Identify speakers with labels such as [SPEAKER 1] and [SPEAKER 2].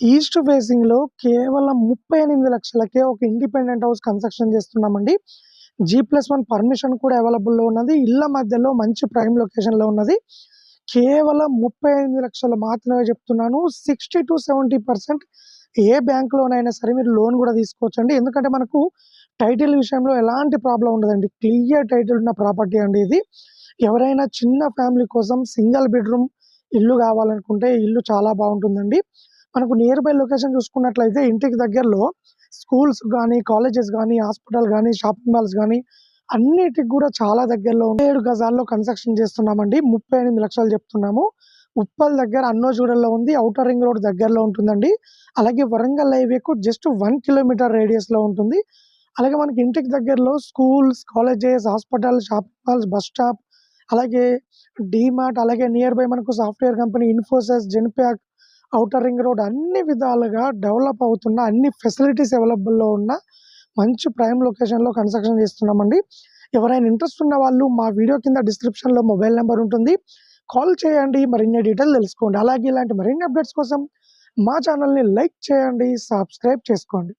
[SPEAKER 1] East ఫేసింగ్‌లో కేవలం 38 లక్షలకే ఒక ఇండిపెండెంట్ హౌస్ కన్‌స్ట్రక్షన్ చేస్తున్నామండి. జీ+1 పర్మిషన్ కూడా అవైలబుల్‌లో ఉన్నది. ఇళ్ళ మధ్యలో మంచి ప్రైమ్ లొకేషన్‌లో ఉన్నది. కేవలం 38 లక్షలు మాత్రమే చెప్తున్నాను. 60-70% ఏ బ్యాంకులోనైనా సరే మీరు లోన్ కూడా తీసుకోవచ్చండి. ఎందుకంటే మనకు టైటిల్ విషయంలో ఎలాంటి ప్రాబ్లం ఉండదండి. క్లియర్ టైటిల్ ఉన్న ప్రాపర్టీ అండి ఇది. ఎవరైనా చిన్న ఫ్యామిలీ కోసం సింగిల్ బెడ్‌రూమ్ ఇల్లు కావాలనుకుంటే ఇల్లు చాలా బాగుంటుందండి మనకు నియర్ బై లొకేషన్ చూసుకున్నట్లయితే ఇంటికి దగ్గరలో స్కూల్స్ కానీ కాలేజెస్ కానీ హాస్పిటల్ కానీ షాపింగ్ మాల్స్ కానీ అన్నిటికి కూడా చాలా దగ్గరలో ఏడు గజాల్లో కన్‌స్ట్రక్షన్ చేస్తున్నామండి. 38 లక్షలు చెప్తున్నాము. ఉప్పల్ దగ్గర అన్నోజూడల్లో ఉంది. ఔటర్ రింగ్ రోడ్ దగ్గరలో ఉంటుందండి. అలాగే వరంగల్ హైవేకు జస్ట్ వన్ కిలోమీటర్ రేడియస్‌లో ఉంటుంది. అలాగే మనకి ఇంటికి దగ్గరలో schools, colleges, hospital, shopping malls, bus stop అలాగే డీమార్ట్ అలాగే నియర్ బై మనకు software company Infosys, Genpact, outer ring road అన్ని విధాలుగా డెవలప్ అవుతున్న అన్ని ఫెసిలిటీస్ అవైలబుల్‌లో ఉన్న మంచి ప్రైమ్ లొకేషన్‌లో కన్‌స్ట్రక్షన్ చేస్తున్నామండి. ఎవరైనా ఇంట్రెస్ట్ ఉన్న వాళ్ళు మా వీడియో కింద డిస్క్రిప్షన్‌లో మొబైల్ నెంబర్ ఉంటుంది. కాల్ చేయండి. మరిన్ని డీటెయిల్ తెలుసుకోండి. అలాగే ఇలాంటి మరిన్ని అప్డేట్స్ కోసం మా ఛానెల్‌ని లైక్ చేయండి. సబ్స్క్రైబ్ చేసుకోండి.